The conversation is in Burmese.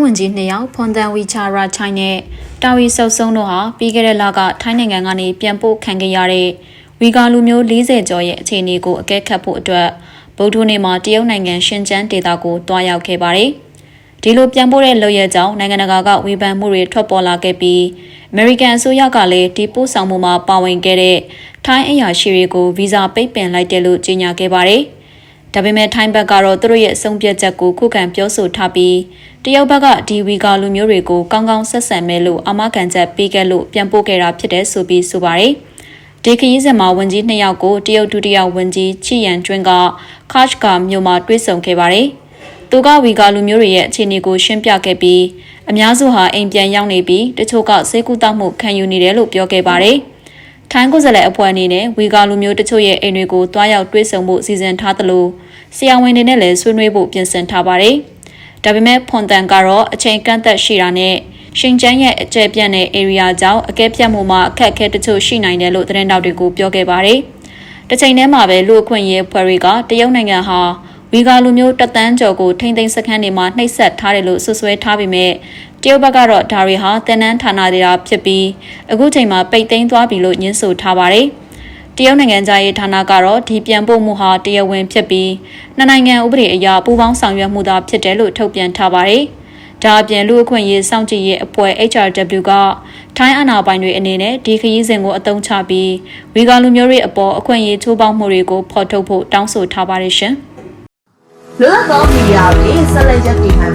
ဝန်ကြီးနှစ်ယောက်ဖွန်တန်ဝီချာရာချိုင်းနဲ့တာဝီဆုပ်ဆုံးတို့ဟာပြီးခဲ့တဲ့လကထိုင်းနိုင်ငံကနေပြန်ပို့ခံခဲ့ရတဲ့ဝီဂါလူမျိုး40ကျော်ရဲ့အခြေအနေကိုအကဲခတ်ဖို့အတွက်ဗုဒ္ဓနေ့မှာတရုတ်နိုင်ငံရှင်ကျန်းဒေသကိုတွားရောက်ခဲ့ပါတယ်။ဒီလိုပြန်ပို့တဲ့လုပ်ရကြောင်းနိုင်ငံတကာကဝေဖန်မှုတွေထွက်ပေါ်လာခဲ့ပြီးအမေရိကန်အစိုးရကလည်းဒီပို့ဆောင်မှုမှာပါဝင်ခဲ့တဲ့ထိုင်းအရာရှိတွေကိုဗီဇာပိတ်ပင်လိုက်တယ်လို့ကြေညာခဲ့ပါတယ်။ ဒါပေမဲ့ထိုင်းဘက်ကတော့သူတို့ရဲ့အဆုံးဖြတ်ချက်ကိုခုခံပြောဆိုထားပြီးတရုတ်ဘက်ကဒီဝီဂါလူမျိုးတွေကိုကောင်းကောင်းဆက်ဆံမယ်လို့အမကန်ချက်ပေးခဲ့လို့ပြန်ပို့ခဲ့တာဖြစ်တယ်ဆိုပြီးဆိုပါတယ်။ဒီခရီးစဉ်မှာဝန်ကြီးနှစ်ယောက်ကိုတရုတ်ဒုတိယဝန်ကြီးချီယန်ကျွန်းကခါ့ချ်ကာမြို့မှာတွေ့ဆုံခဲ့ပါတယ်။သူကဝီဂါလူမျိုးတွေရဲ့အခြေအနေကိုရှင်းပြခဲ့ပြီးအများစုဟာအိမ်ပြန်ရောက်နေပြီးတချို့ကစေကူတောက်မှုခံယူနေတယ်လို့ပြောခဲ့ပါတယ်။ ထိုင်းကိုယ်စားလှယ်အဖွဲ့အနေနဲ့ဝီဂါလူမျိုးတချို့ရဲ့အိမ်တွေကိုတွားရောက်တွေ့ဆုံဖို့စီစဉ်ထားသလိုဆရာဝန်တွေနဲ့လည်းဆွေးနွေးဖို့ပြင်ဆင်ထားပါတယ်။ဒါပေမဲ့ဖွန်တန်ကတော့အချိန်ကန့်သက်ရှိတာနဲ့ရှင်ကျန်းရဲ့အကျယ်ပြန့်တဲ့ area ကြောင့်အကဲဖြတ်မှုမှာအခက်အခဲတချို့ရှိနိုင်တယ်လို့သတင်းတောက်တွေကိုပြောခဲ့ပါတယ်။တစ်ချိန်တည်းမှာပဲလူအခွင့်အရေးဖွဲ့တွေကတရုတ်နိုင်ငံဟာဝီဂါလူမျိုးတသန်းကျော်ကိုထိမ့်သိမ်းစခန်းတွေမှာနှိပ်စက်ထားတယ်လို့ဆွဆွဲထားပေမဲ့ တရုတ်ဘက်ကတော့ဒါတွေဟာတန်နန်းဌာနတွေရာဖြစ်ပြီးအခုချိန်မှာပိတ်သိမ်းသွားပြီလို့ညှင်းဆိုထားပါတယ်။တရုတ်နိုင်ငံသားရေးဌာနကတော့ဒီပြန်ပို့မှုဟာတရားဝင်ဖြစ်ပြီးနှစ်နိုင်ငံဥပဒေအရပူးပေါင်းဆောင်ရွက်မှုသာဖြစ်တယ်လို့ထုတ်ပြန်ထားပါတယ်။ဒါအပြင်လူအခွင့်အရေးစောင့်ကြည့်ရေးအဖွဲ့ HRW ကထိုင်းအာဏာပိုင်တွေအနေနဲ့ဒီခရီးစဉ်ကိုအသုံးချပြီးဝီဂါလူမျိုးတွေအပေါ်အခွင့်အရေးချိုးဖောက်မှုတွေကိုဖော်ထုတ်ဖို့တောင်းဆိုထားပါတယ်ရှင်။လွတ်သောမီဒီယာတွေဆက်လက်ရပ်တည်နိုင်